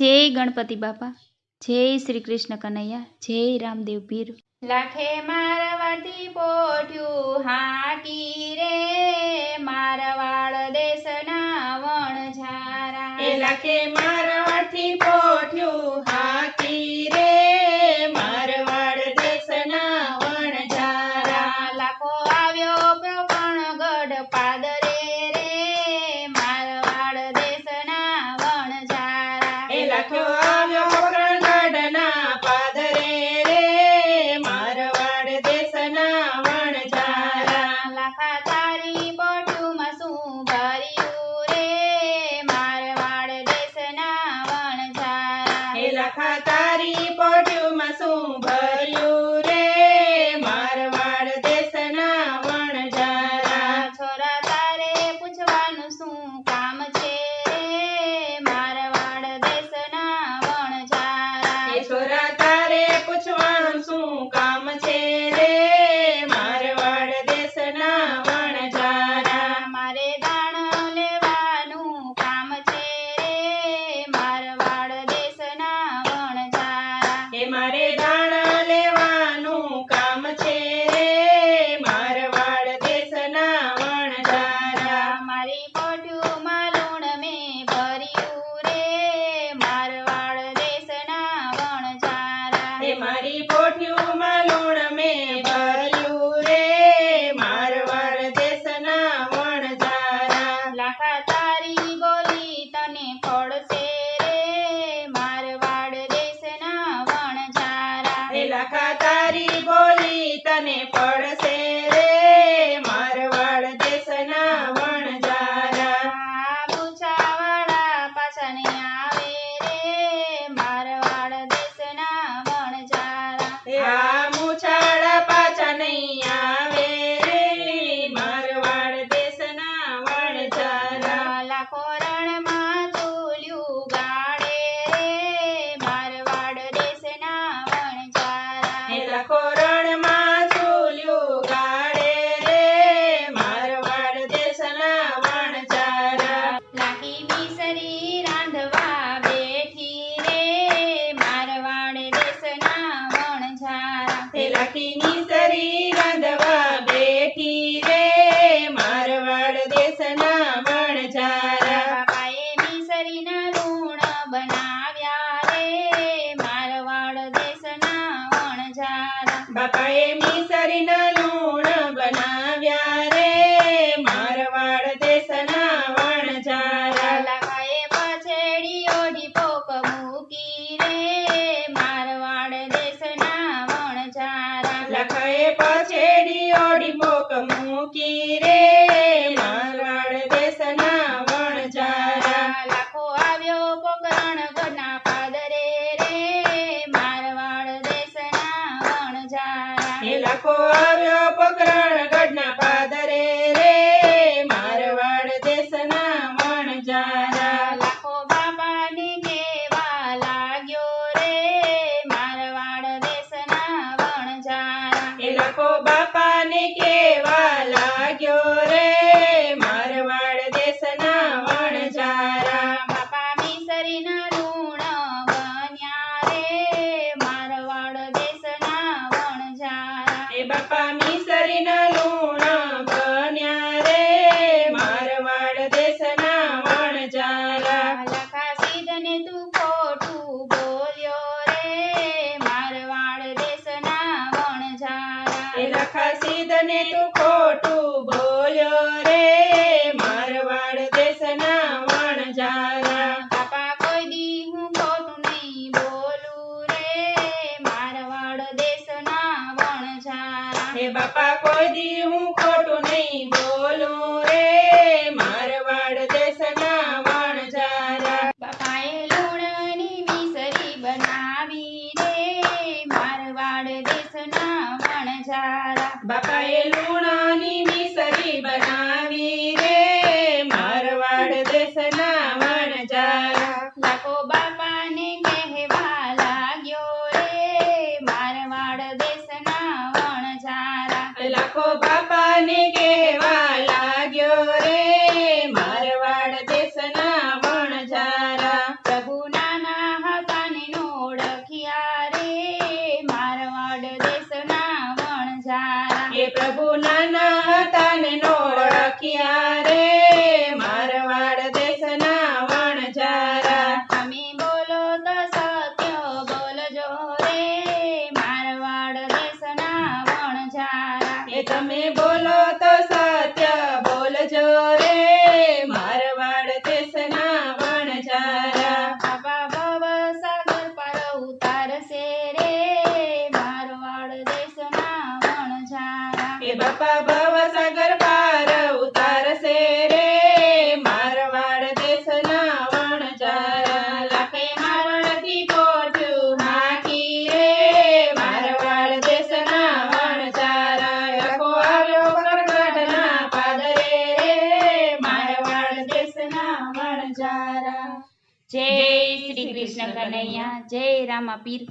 જય ગણપતિ બાપા જય શ્રી કૃષ્ણ કનૈયા જય રામદેવ પીર. લાખે મારવાથી પોઠ્યું હાકી રે મારવાડ દેશના વણઝારા. એ લખે મારવાડથી પોઠ્યું હાકી રે મારવાડ દેશના વણઝારા. લાખો આવ્યો પ્રપણ ગઢ પાદરે લખા તારી તારી બોલી તને બાપાએ મિસરીના લૂણ બનાવ્યા રે. મારવાડ દેશના વણજારા લાખાએ પછેડી ઓડી પોક મૂકી રે. મારવાડ દેશના વણજારા લખાએ પછેડી વણઝારા એ રે મારવાડ દેશના વણઝારા. બાપા કોઈ દી હું ખોટું નહીં બોલું રે. મારવાડ દેશના વણઝારા. હે બાપા કોઈ દી હું ખોટું નહીં બોલું રે. મારવાડ દેશના વણઝારા. બાપાએ લૂણની મિસરી બનાવી રે મારવાડ દેશના વણઝારા. બાપાએ મિસરી બનાવી રે મારવાડ દેશના વણજારા લાખો બાપાને કહેવા લાગ્યો રે મારવાડ દેશના વણજારા લાખો બાપાને કહેવા લાગ્યો રે મારવાડ દેશના વણજારા પ્રભુ નાના હતા ને નોળખિયા રે મારવાડ દેશના વણજારા એ પ્રભુ નાના શ્રી કૃષ્ણ કનૈયા જય રામા પીર